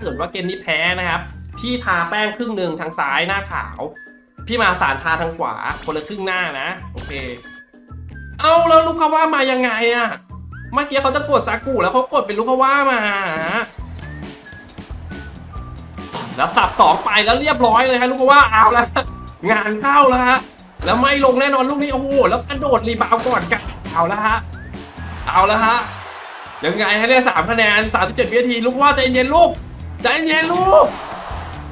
เกิดว่าเกมนี้แพ้นะครับ พี่ทาแป้งครึ่งหนึ่งทางซ้ายหน้าขาว พี่มาสารทาทางขวาคนละครึ่งหน้านะ โอเค เอาแล้วลูกค้าว่ามายังไงอะเมื่อกี้เขาจะกดซากุแล้วเขากดเป็นลูกค้าว่ามาแล้วสับสองไปแล้วเรียบร้อยเลยฮะลูกคว่าเอาแล้วงานเข้าแล้วฮะแล้วไม่ลงแน่นอนลูกนี้โอ้โหแล้วกระโดดรีบาวก่อนกันเอาแล้วฮะเอาแล้วฮะยังไงให้ได้สามคะแนนสามสิบเจ็ดวินาทีลูกว่าใจเย็นลูก ใจเย็นลูก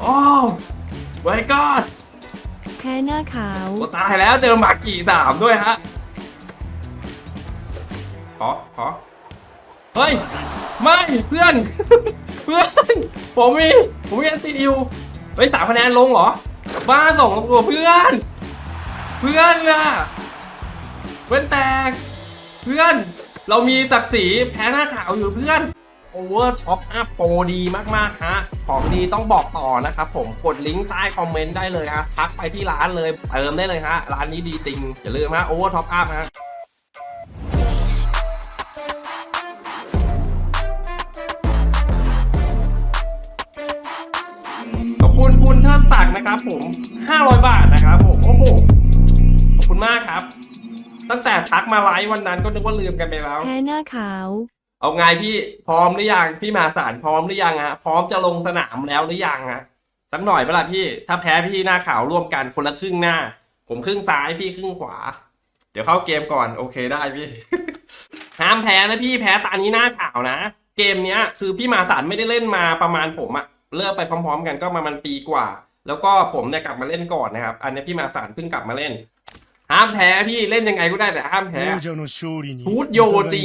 โอ้ไว้ก่อนแพ้หน้าขาว โอ้ตายแล้วเจอหมากี่สามด้วยฮะ ขอ ขอ เฮ้ย ไม่เพื่อน เพื่อน ผมมี ผมมีอันติอยู่เฮ้ยสามคะแนนลงเหรอ บ้าส่งตัวเพื่อน เพื่อนอะเว้นแตก เพื่อน เรามีศักดิ์ศรีแพ้หน้าขาวอยู่เพื่อน โอเวอร์ท็อปอัพโปรดีมากๆฮะของดีต้องบอกต่อนะครับผมกดลิงก์ใต้คอมเมนต์ได้เลยฮะทักไปที่ร้านเลยเติมได้เลยฮะร้านนี้ดีจริง อย่าลืมฮะโอเวอร์ท็อปอัพฮะขอบคุณคุณเทิดศักดิ์นะครับผม 500 บาทนะครับผม โอ้โห ขอบคุณมากครับ ตั้งแต่ทักมาไลฟ์วันนั้นก็นึกว่าลืมกันไปแล้ว แพ้หน้าขาว เอาไงพี่พร้อมหรือยังพี่มาสารพร้อมหรือยังฮะพร้อมจะลงสนามแล้วหรือยังฮะสักหน่อยเปล่าพี่ ถ้าแพ้พี่หน้าขาวร่วมกันคนละครึ่งหน้า ผมครึ่งซ้ายพี่ครึ่งขวา เดี๋ยวเข้าเกมก่อน โอเคได้พี่ห้ามแพ้นะพี่แพ้ตานี้หน้าขาวนะเกมเนี้ยคือพี่มาสารไม่ได้เล่นมาประมาณผมอะเริ่มไปพร้อม ๆ กันก็ปรมันปีกว่า แล้วก็ผมเนี่ยกลับมาเล่นก่อนนะครับ อันนี้พี่มาสารเพิ่งกลับมาเล่นห้ามแพ้พี่เล่นยังไงก็ได้แต่ห้ามแพ้ทูดโยจี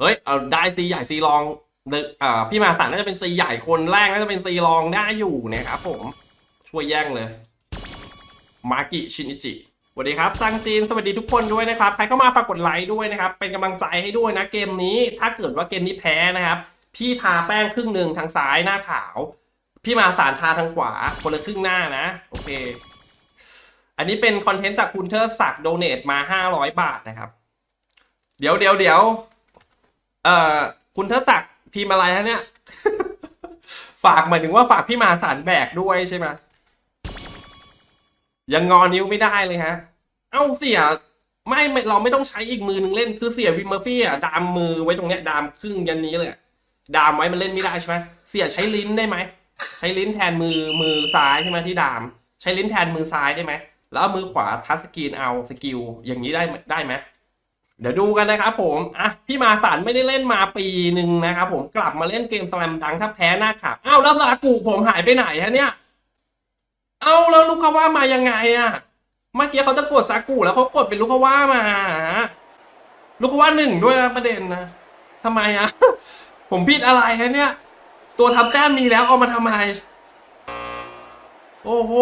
เฮ้ยเอาได้ซีใหญ่ซีรองเดอะอ่าพี่มาสันน่าจะเป็นซีใหญ่คนแรกน่าจะเป็นซีรองได้อยู่นะครับผมช่วยแย่งเลยมากิชินิจิสวัสดีครับซังจีนสวัสดีทุกคนด้วยนะครับใครเข้ามาฝากกดไลค์ด้วยนะครับ เป็นกำลังใจให้ด้วยนะเกมนี้ถ้าเกิดว่าเกมนี้แพ้นะครับ พี่ทาแป้งครึ่งหนึ่งทางซ้ายหน้าขาว พี่มาสารทาทางขวาคนละครึ่งหน้านะ โอเค อันนี้เป็นคอนเทนต์จากคุณเทอร์ศักดิ์โดเนทมา 500 บาทนะครับ เดี๋ยวเดี๋ยวเดี๋ยว เอ่อคุณเทศศักดิ์พิมพ์อะไรฮะเนี่ย ฝากหมายถึงว่าฝากพี่มาสารแบกด้วยใช่ไหมยังงอนิ้วไม่ได้เลยฮะ เอ้าเสียไม่เราไม่ต้องใช้อีกมือหนึ่งเล่นคือเสียวิมเมอร์ฟี่อะดามมือไว้ตรงเนี้ยดามครึ่งยันนี้เลยดามไว้มันเล่นไม่ได้ใช่ไหมเสียใช้ลิ้นได้ไหมใช้ลิ้นแทนมือมือซ้ายใช่ไหมที่ดาม ใช้ลิ้นแทนมือซ้ายได้ไหมแล้วมือขวาทัชสกรีนเอาสกิลอย่างนี้ได้ได้ไหม เดี๋ยวดูกันนะครับผม อะ พี่มาสันไม่ได้เล่นมาปีหนึ่งนะครับผมกลับมาเล่นเกมสแลมดังถ้าแพ้หน้าขาวอ้าวแล้วซากุผมหายไปไหนฮะเนี่ย เอาแล้วลูกคาว่ามายังไงอะเมื่อกี้เขาจะกดซากุแล้วเขากดเป็นลูกคาว่ามาฮะลูกคาว่าหนึ่งด้วยนะประเด็นนะทำไมอะผมผิดอะไรฮะเนี่ย ตัวทำแต้มมีแล้วเอามาทำไม โอ้โห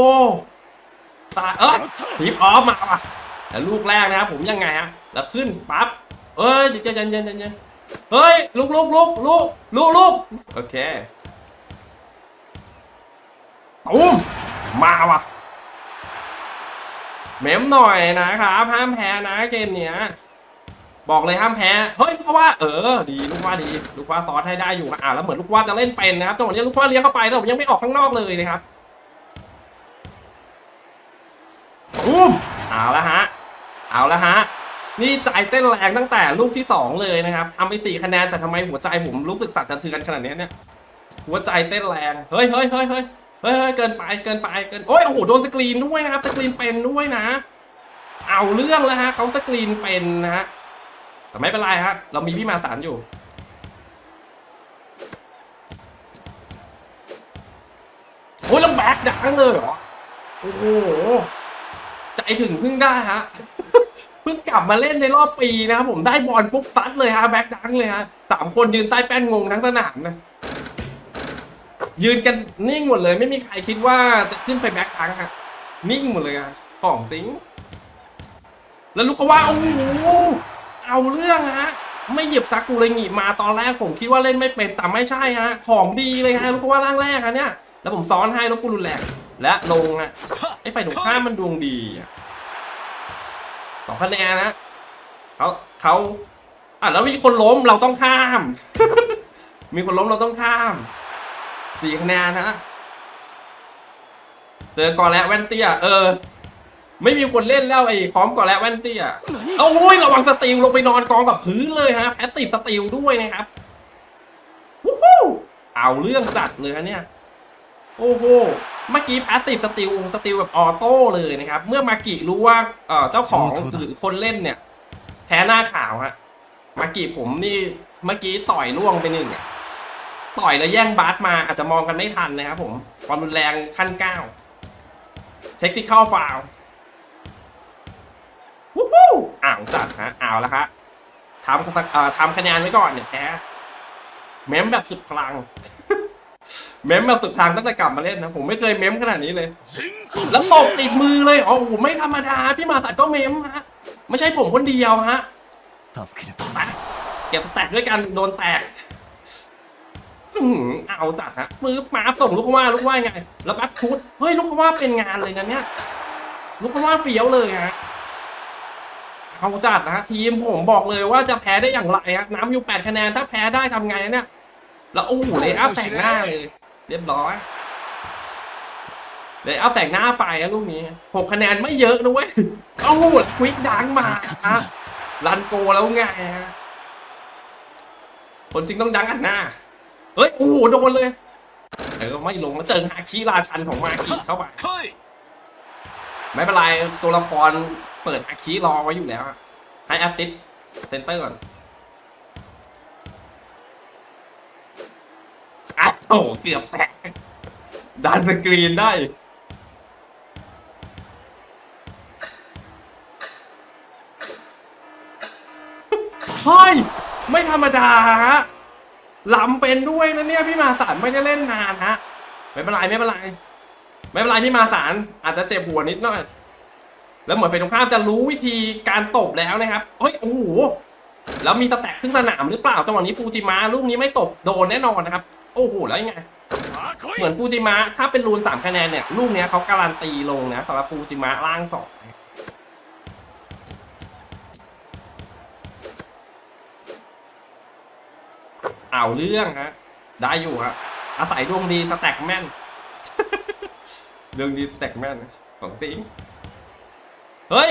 ตายเอ้ยทีมออฟมาว่ะแต่ลูกแรกนะครับผมยังไงฮะ แล้วขึ้นปั๊บเอ้ยเย็นเย็นเย็นเย็นเย็นเฮ้ยลุกลุกลุกลุกลุกลุกโอเคตุ้มมาว่ะเมมหน่อยนะครับห้ามแพ้นะเกมเนี้ยบอกเลยห้ามแพ้เฮ้ยลูกว่าเออดีลูกว่าดีลูกว่าซอสให้ได้อยู่อะแล้วเหมือนลูกว่าจะเล่นเป็นนะครับจังหวะนี้ลูกว่าเลี้ยงเข้าไปแต่ผมยังไม่ออกข้างนอกเลยนะครับตุ้มเอาละฮะเอาละฮะ นี่ใจเต้นแรงตั้งแต่ลูกที่สองเลยนะครับทำไปสี่คะแนนแต่ทำไมหัวใจผมรู้สึกสั่นสะเทือนขนาดนี้เนี่ยหัวใจเต้นแรงเฮ้ยเฮ้ยเฮ้ยเฮ้ยเฮ้ยเฮ้ยเกินไปเกินไปเกินโอ้ยโอ้โหโดนสกรีนด้วยนะครับสกรีนเป็นด้วยนะ เอาเรื่องแล้วฮะเขาสกรีนเป็นนะฮะแต่ไม่เป็นไรฮะเรามีพี่มาสารอยู่โอ้ยแล้วแบ็คดังเลยเหรอโอ้โหใจถึงพิ่งได้ฮะ เพิ่งกลับมาเล่นในรอบปีนะครับผมได้บอลปุ๊บซัดเลยฮะแบ็คดังเลยฮะสามคนยืนใต้แป้นงงทั้งสนามนะยืนกันนิ่งหมดเลย ไม่มีใครคิดว่าจะขึ้นไปแบ็คดังฮะนิ่งหมดเลยอะของจริง แล้วลูกเขาว่าโอ้โหเอาเรื่องฮะไม่หยิบซากุระงิมาตอนแรกผมคิดว่าเล่นไม่เป็นแต่ไม่ใช่ฮะของดีเลยฮะลูกเขาว่าร่างแรกฮะเนี่ยแล้วผมซ้อนให้แล้วกูรุนแรงและลงฮะไอ้ฝ่ายตรงข้ามมันดวงดีอะ สองคะแนนนะเขาเขาอะแล้วมีคนล้มเราต้องข้าม มีคนล้มเราต้องข้ามสี่คะแนนฮะเจอกอและแว่นเตี้ยเออ ไม่มีคนเล่นแล้วไอ้คอมกอและแว่นเตี้ยเอาโอ้ยระวังสติลลงไปนอนกองกับพื้นเลยฮะแพสติฟสติลด้วยนะครับวู้ฮู้เอาเรื่องจัดเลยฮะเนี่ย โอ้โห เมื่อกี้พาสซีฟสติลสติลแบบออโต้เลยนะครับ เมื่อมากิรู้ว่าเอ่อเจ้าของหรือคนเล่นเนี่ย แพ้หน้าขาวฮะมากิผมนี่เมื่อกี้ต่อยล่วงไปหนึ่งอะต่อยแล้วแย่งบาสมาอาจจะมองกันไม่ทันนะครับผมความรุนแรงขั้นเก้าเทคนิคเข้าฟาววู้ฮู้อ้าวจัดฮะอ้าวแล้วครับทำเอ่อทำคะแนนไว้ก่อนเนี่ยแพ้เม้มแบบสุดพลัง เม้มแบบสุดทางตั้งแต่กลับมาเล่นนะ ผมไม่เคยเมมขนาดนี้เลย แล้วตบติดมือเลยโอ้โหไม่ธรรมดา พี่มาสัตก็เมมฮะ ไม่ใช่ผมคนเดียวฮะสัเก็บสแต็กด้วยกันโดนแตกเอาจัดฮะมือมาส่งลูกว่าลูกว่าไง แล้วแบบชุดเฮ้ยลูกว่าเป็นงานเลยนะเนี่ยลูกว่าเฟี้ยวเลยฮะเอาจัดนะฮะทีมผมบอกเลยว่าจะแพ้ได้อย่างไรฮะน้ำอยู่แปดคะแนนถ้าแพ้ได้ทำไงเนี่ย แล้วโอ้โหเลยอัพแสงหน้าเลย เรียบร้อยเลยอัพแสงหน้าไปอะลูกนี้หกคะแนนไม่เยอะนะเว้ยเอ้าควิกดังมาฮะรันโกแล้วไงฮะคนจริงต้องดังอันหน้า เฮ้ย โอ้โห โดนเลยเออไม่ลงมาเจอฮาคิราชันของมากิเข้าไป来いไม่เป็นไร ตัวละครเปิดฮาคิรอไว้อยู่แล้วอะให้แอสซิสเซนเตอร์ก่อน อ้โอ้โหเกือบแตกดันสกรีนได้ เฮ้ย ไม่ธรรมดาฮะล้ำเป็นด้วยนะเนี่ยพี่มาสารไม่ได้เล่นนานฮะ ไม่เป็นไรไม่เป็นไร ไม่เป็นไรพี่มาสารอาจจะเจ็บหัวนิดหน่อย แล้วเหมือนเฟนตรงข้ามจะรู้วิธีการตบแล้วนะครับเฮ้ยโอ้โหแล้วมีสแต็กครึ่งสนามหรือเปล่าจังหวะนี้ฟูจิมะลูกนี้ไม่ตบโดนแน่นอนนะครับ โอ้โหแล้วยังไง เหมือนฟูจิมะถ้าเป็นรูนสามคะแนนเนี่ยลูกเนี้ยเขาการันตีลงนะสำหรับฟูจิมะล่างสองเอาเรื่องฮะได้อยู่ฮะอาศัยดวงดีสแต็กแม่นดวงดีสแต็กแม่นของจริงเฮ้ย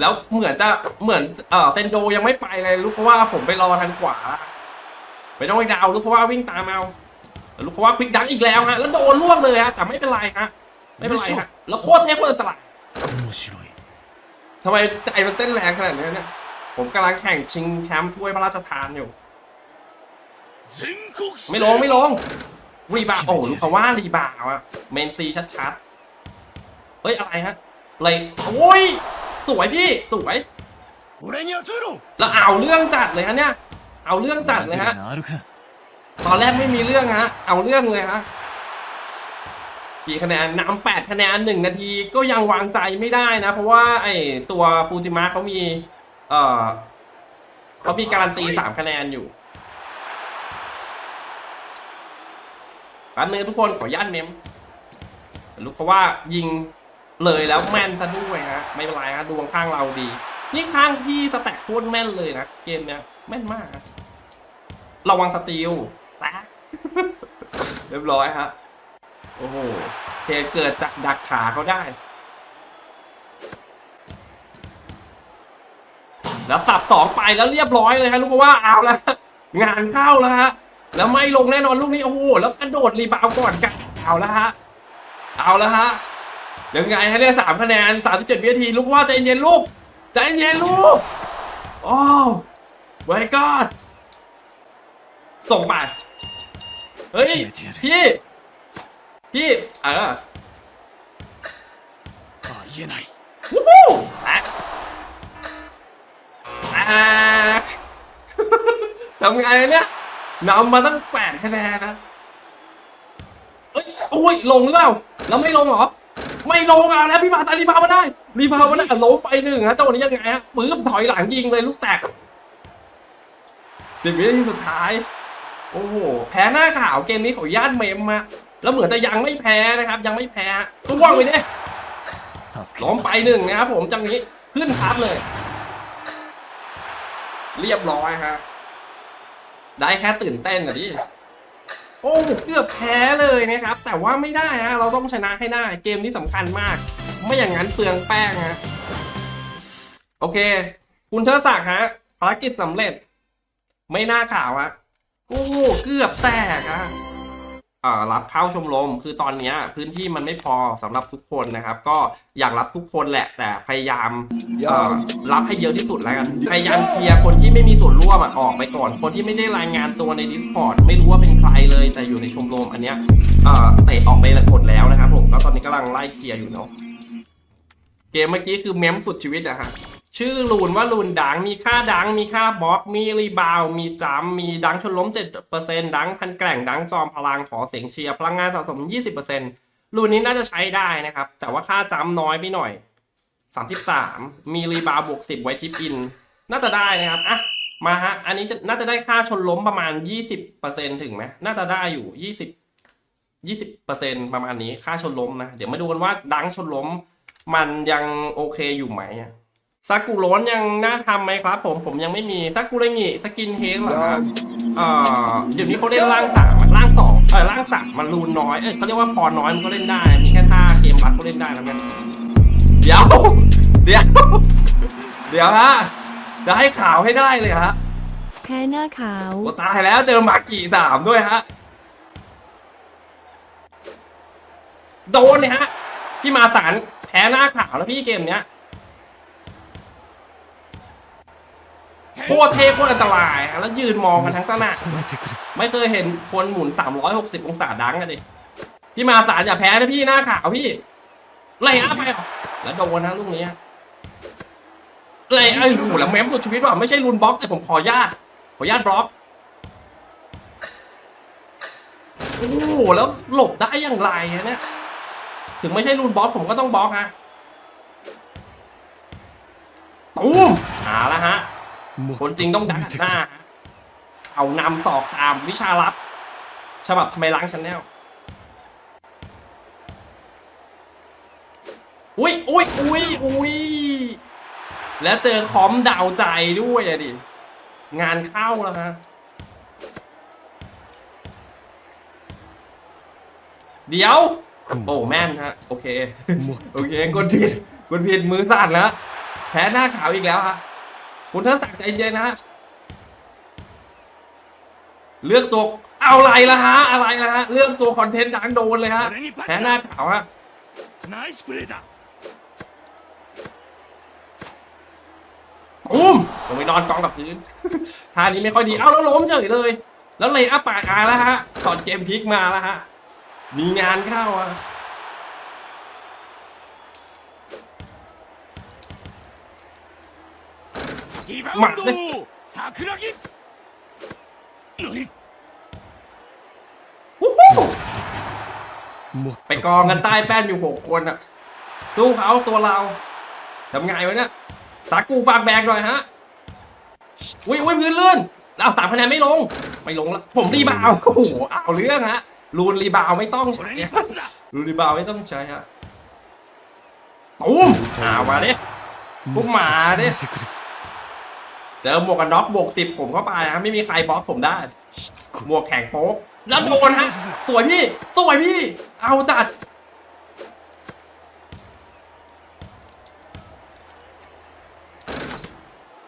แล้วเหมือนจะเหมือนเออเซนโดยังไม่ไปเลยลูกเพราะว่าผมไปรอทางขวาละ ไปน้องไอ้ดาวลูกเพราะว่าวิ่งตามเอาลูกเพราะว่าควิกดังอีกแล้วฮะแล้วโดนล่วงเลยฮะแต่ไม่เป็นไรฮะไม่เป็นไรฮะแล้วโคตรเท่โคตรอันตรายทำไมใจมันเต้นแรงขนาดนี้เนี่ยผมกำลังแข่งชิงแชมป์ถ้วยพระราชทานอยู่ ไม่ลงไม่ลงรีบาโอ้ลูกเขาว่ารีบาอะเมนซีชัดชัดเฮ้ย อะไรฮะเลยโอ้ย สวยพี่ สวย แล้วเอาเรื่องจัดเลยฮะเนี่ย เอาเรื่องตัดเลยฮะ ตอนแรกไม่มีเรื่องฮะ เอาเรื่องเลยฮะกี่คะแนนนำ8คะแนน1นาทีก็ยังวางใจไม่ได้นะ เพราะว่าไอตัวฟูจิมะเขามีเออเขามีการันตี3คะแนนอยู่แป๊บนึงทุกคนขอยันเมมลุกเพราะว่ายิงเลยแล้วแม่นซะด้วยฮะไม่เป็นไรฮะดวงข้างเราดี นี่ข้างพี่สแต็กโคตรแม่นเลยนะเกมเนี้ย แม่นมากฮะระวังสตีลแตกเรียบร้อยฮะโอ้โหเหตุเกิดจากดักขาเขาได้ แล้วสับสองไปแล้วเรียบร้อยเลยฮะลูกว่าเอาแล้วงานเข้าแล้วฮะแล้วไม่ลงแน่นอนลูกนี้โอ้โหแล้วกระโดดรีบาวด์ก่อนกันเอาแล้วฮะเอาแล้วฮะยังไงฮะเนี่ยสามคะแนนสามสิบเจ็ดวินาทีลูกว่าใจเย็นลูกใจเย็นลูกโอ้ ไว้ก้อนส่งมา เฮ้ย พี่ พี่เออวู้ฮู้อะอะทำไงเนี่ยนำมาตั้งแปดคะแนนนะเอ้ยอุ้ย ลงหรือเปล่า แล้วไม่ลงหรอ ไม่ลงอะแล้วพี่มาตาลีพามาได้ลีพามาได้ลงไปหนึ่งฮะเจ้าวันนี้ยังไงฮะปื้มถอยหลังยิงเลยลูกแตก สิบวินาทีสุดท้าย โอ้โห แพ้หน้าขาวเกมนี้เขาญาติเมมมาแล้วเหมือนจะยังไม่แพ้นะครับ ยังไม่แพ้ตุ้วงไปเนี่ย助けล้มไปหนึ่งนะครับผมจังนี้ขึ้นทับเลย เรียบร้อยครับ ได้แค่ตื่นเต้นอะดิโอ้เกือบแพ้เลยนะครับ แต่ว่าไม่ได้ฮะเราต้องชนะให้ได้ เกมนี้สำคัญมาก ไม่อย่างนั้นเปลืองแป้งฮะโอเค คุณเทอศักดิ์ฮะภารกิจสำเร็จ ไม่น่าข่าวฮะโอ้เกือบแตกอะอ่ารับเข้าชมรมคือตอนเนี้ยพื้นที่มันไม่พอสำหรับทุกคนนะครับ ก็อยากรับทุกคนแหละ แต่พยายามเอ่อรับให้เยอะที่สุดแล้วกันพยายามเคลียร์คนที่ไม่มีส่วนร่วมออกไปก่อน คนที่ไม่ได้รายงานตัวใน Discord ไม่รู้ว่าเป็นใครเลย แต่อยู่ในชมรมอันเนี้ยเอ่อเตะออกไปหมดแล้วนะครับผมก็ตอนนี้กำลังไล่เคลียร์อยู่เนาะเกมเมื่อกี้คือเมมสุดชีวิตอะฮะ ชื่อลูนว่าลูนดังมีค่าดังมีค่าบล็อก มีรีบาวด์มีจัมป์มีดังชนล้ม 7%ดังพันแกร่งดังจอมพลังขอเสียงเชียร์พลังงานสะสม 20%ลูนนี้น่าจะใช้ได้นะครับ แต่ว่าค่าจัมน้อยไปหน่อย 33 มีรีบาวด์บวก 10 ไว้ทิปอิน น่าจะได้นะครับอะมาฮะอันนี้จะน่าจะได้ค่าชนล้มประมาณ 20%ถึงไหมน่าจะได้อยู่ 20 20%ประมาณนี้ค่าชนล้มนะ เดี๋ยวมาดูกันว่าดังชนล้มมันยังโอเคอยู่ไหมอะ ซากุโรนยังน่าทำไหมครับ ผมผมยังไม่มีซากุเรงิสกินเฮดเหรอครับเอ่อเดี๋ยวนี้เขาเล่นร่างสามอะร่างสองเออร่างสามมันรูนน้อยเออเขาเรียกว่าพอน้อยมันก็เล่นได้ มีแค่ท่าเกมรัดก็เล่นได้แล้วกันเดี๋ยว เดี๋ยว เดี๋ยวฮะจะให้ข่าวให้ได้เลยฮะแพ้หน้าขาวโอ้ตายแล้วเจอมากี่สามด้วยฮะโดนเนี่ยฮะพี่มาสารแพ้หน้าขาวแล้วพี่เกมเนี้ย โคตรเท่โคตรอันตรายแล้วยืนมองกันทั้งสนามไม่เคยเห็นคนหมุน 360 องศาดังกันดิพี่มาสารอย่าแพ้นะพี่หน้าขาวพี่ไล่อัพไปแล้วโดนนะลูกนี้เลยไอ้หูแล้วแม้มสุดชีวิตว่ะไม่ใช่รุนบล็อกแต่ผมขอญาตขอญาตบล็อกโอ้โหแล้วหลบได้อย่างไรเนี่ยถึงไม่ใช่รุนบล็อกผมก็ต้องบล็อกฮะตูมหาละฮะ คนจริงต้องดักหน้าฮะเอานำตอกตามวิชาลับฉบับทำไมล้างชาแนลอุ้ยอุ้ยอุ้ยอุ้ยแล้วเจอคอมดาวใจด้วยอะดิ งานเข้าแล้วฮะ เดี๋ยว โอ้แม่นฮะ โอเค โอเคกดผิดกดผิดมือสั่นแล้วแพ้หน้าขาวอีกแล้วฮะ คุณท่านสักใจเย็นนะฮะ เลือกตัวเอาอะไรละฮะ อะไรละฮะ เลือกตัวคอนเทนต์ดังโดนเลยฮะแพ้หน้าขาวฮะอุ้มลงไปนอนกองกับพื้นท่านี้ไม่ค่อยดี เอ้าแล้วล้มเฉยเลย แล้วเลยอัปปากอาแล้วฮะตอนเกมพลิกมาแล้วฮะ มีงานเข้าอะ リバウンドま桜木何 วู้ฮู้ もっ ไปกองกันใต้แป้นอยู่หกคนอะสู้เขาตัวเราทำไงวะเนี่ย สากูฝากแบกหน่อยฮะ อุ้ยอุ้ยพื้นลื่นเอาสามคะแนนไม่ลง ไม่ลงละผมรีบาวด์โอ้โหเอาเรื่องฮะ รูนรีบาวด์ไม่ต้องใช้ 俺に ฮะ パスだ รูนรีบาวด์ไม่ต้องใช้ฮะตูมอ่ามาดิพวกหมาดิ 止めてくれ เจอหมวกกันน็อกบวกสิบผมเข้าไปฮะไม่มีใครบล็อกผมได้หมวกแข็งโป๊กแล้วโดนฮะสวยพี่สวยพี่ เอาจัด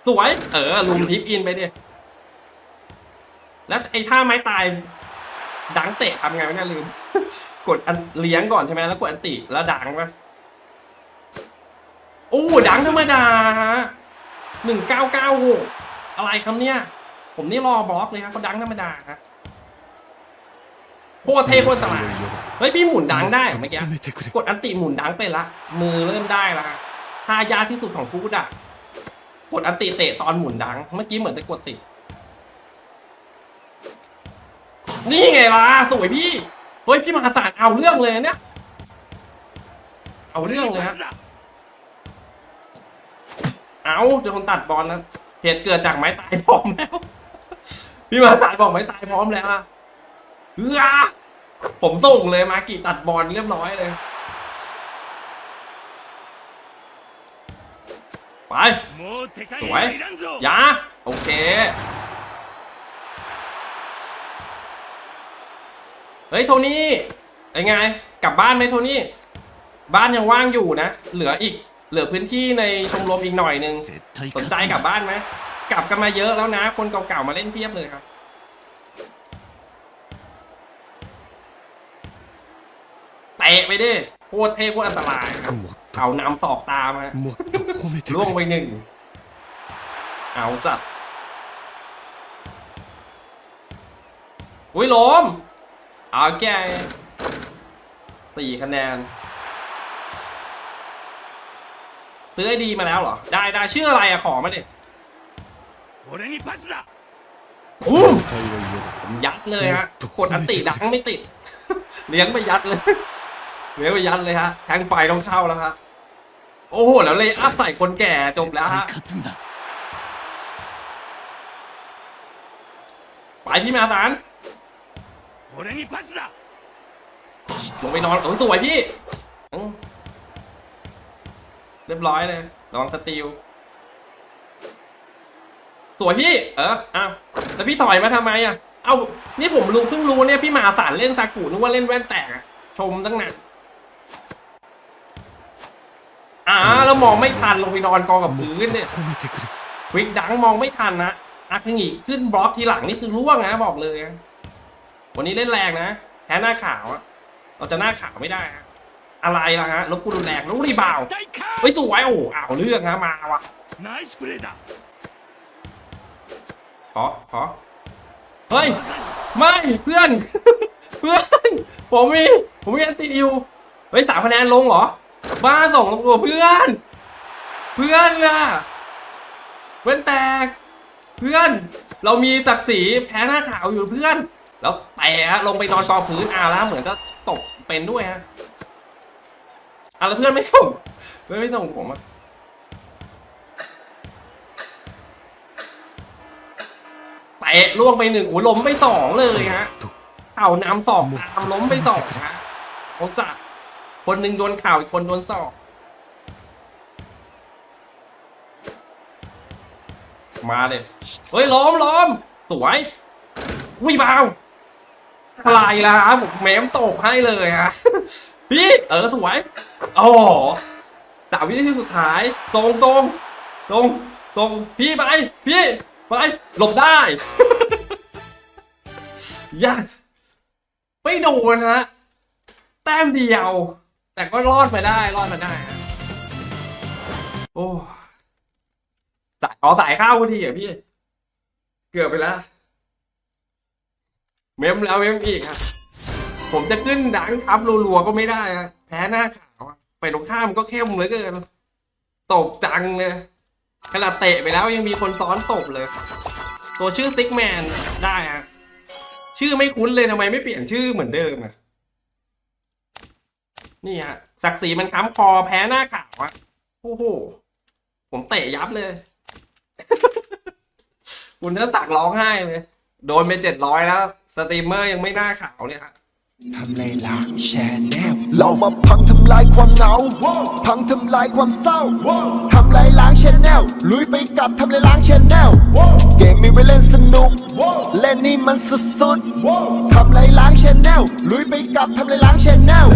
สวย เออลุมทิปอินไปดิแล้วไอ้ท่าไม้ตายดังเตะทำไงไม่น่าลืม กดอันเลี้ยงก่อนใช่ไหมแล้วกดอันติแล้วดังปะโอ้ดังธรรมดาฮะ หนึ่งเก้าเก้าอะไรครับเนี่ย ผมนี่รอบล็อกเลยครับเขาดังธรรมดาครับโคตรเทโคตรตลาดเฮ้ยพี่หมุนดังได้เมื่อกี้กดอันติหมุนดังไปละมือเริ่มได้ละท่ายาที่สุดของฟุกุดะกดอันติเตะตอนหมุนดัง เมื่อกี้เหมือนจะกดติด นี่ไงล่ะสวยพี่เฮ้ยพี่มหาศาลเอาเรื่องเลยเนี่ย เอาเรื่องเลยฮะ เอาเดี๋ยวคนตัดบอลนะเหตุเกิดจากไม้ตายพร้อมแล้ว พี่มาสายบอกไม้ตายพร้อมแล้วอะเฮ้อผมส่งเลยมากิตัดบอลเรียบร้อยเลย ไป สวยยาโอเคเฮ้ยโทนี่ไงไง กลับบ้านไหมโทนี่ บ้านยังว่างอยู่นะ เหลืออีก เหลือพื้นที่ในชมรมอีกหน่อยหนึ่งสนใจกลับบ้านไหมกลับกันมาเยอะแล้วนะ คนเก่าๆมาเล่นเพียบเลยครับเตะไปดิโคตรเท่โคตรอันตรายเขานำสอกตามฮะล่วงไปหนึ่งเอาจัดอุ้ยล้มเอาแกสี่คะแนน ซื้อไอดีมาแล้วเหรอ ได้ได้ชื่ออะไรอะขอมาดิโอ้ยัดเลยฮะกนอันติดังไม่ติด เลี้ยงไปยัดเลยเลี้ยงไปยัดเลยฮะ แทงไฟต้องเข้าแล้วฮะ โอ้โห แล้วเลยอัพใส่คนแก่จบแล้วฮะ ไปพี่มาสารลงไปนอนโอ้สวยพี่ เรียบร้อยเลยลองสติลสวยพี่ เอออ้าวแล้วพี่ถอยมาทำไมอะ เอานี่ผมรู้เพิ่งรู้เนี่ยพี่หมาสารเล่นซากุนึกว่าเล่นแว่นแตกชมตั้งนานอ่าแล้วมองไม่ทันลงไปนอนกองกับพื้นเนี่ยควิกดังมองไม่ทันนะอาคางิขึ้นบล็อกทีหลังนี่คือร่วงนะบอกเลย วันนี้เล่นแรงนะแพ้หน้าขาวเราจะหน้าขาวไม่ได้ อะไรล่ะฮะลบกูรุนแรงรู้รีบ่าวเฮ้ยสวยโอ้อาเรื่องฮะมาวะขอขอเฮ้ยไม่เพื่อน เพื่อน ผมมีผมมีแอนติดิวเฮ้ยสามคะแนนลงเหรอ บ้าส่งลงตัวเพื่อน เพื่อนอะเว้นแตก เพื่อน เรามีศักดิ์ศรีแพ้หน้าขาวอยู่เพื่อน แล้วแต่ลงไปนอนกองพื้นอาแล้วเหมือนจะตกเป็นด้วยฮะ อะแล้วเพื่อนไม่ส่งเพื่อนไม่ส่งผมอะเตะล่วงไปหนึ่งโอ้ล้มไปสองเลยฮะเข่านำสองตามล้มไปสองฮะเขาจัดคนหนึ่งโดนเข่าอีกคนโดนศอกมาเลย เฮ้ยล้อมล้อม สวยวิบาวอะไรล่ะครับผมแม้มตกให้เลยฮะ พี่เออสวยโอ้โหสามวินาทีสุดท้ายทรงทรงทรงทรงพี่ไป พี่ไปหลบได้ yes ไม่โดนฮะแต้มเดียว แต่ก็รอดมาได้รอดมาได้โอ้สายอ๋อสายข้าวพอดีเหรอพี่ เกือบไปแล้ว เมมแล้วเมมอีกครับ ผมจะขึ้นดังทับรัวๆก็ไม่ได้อะแพ้หน้าขาวอะไปตรงข้ามก็เข้มเหลือเกินตบจังเลยขนาดเตะไปแล้วยังมีคนซ้อนตบเลย ตัวชื่อติ๊กแมนได้ฮะชื่อไม่คุ้นเลยทำไมไม่เปลี่ยนชื่อเหมือนเดิมอะนี่ฮะศักดิ์ศรีมันค้ำคอแพ้หน้าขาวอะโอ้โหผมเตะยับเลย คุณเทอสักร้องไห้เลย โดนไปเจ็ดร้อยแล้ว สตรีมเมอร์ยังไม่หน้าขาวเลยครับ ทำในหลังแชนแนลเรามาพังทำลายความเหงา พังทำลายความเศร้า ทำลายล้างชแนลลุยไปกับทำลายล้างชแนลเกมมีไว้เล่นสนุก เล่นนี่มันสุดๆทำลายล้างชแนลลุยไปกับทำลายล้างชแนล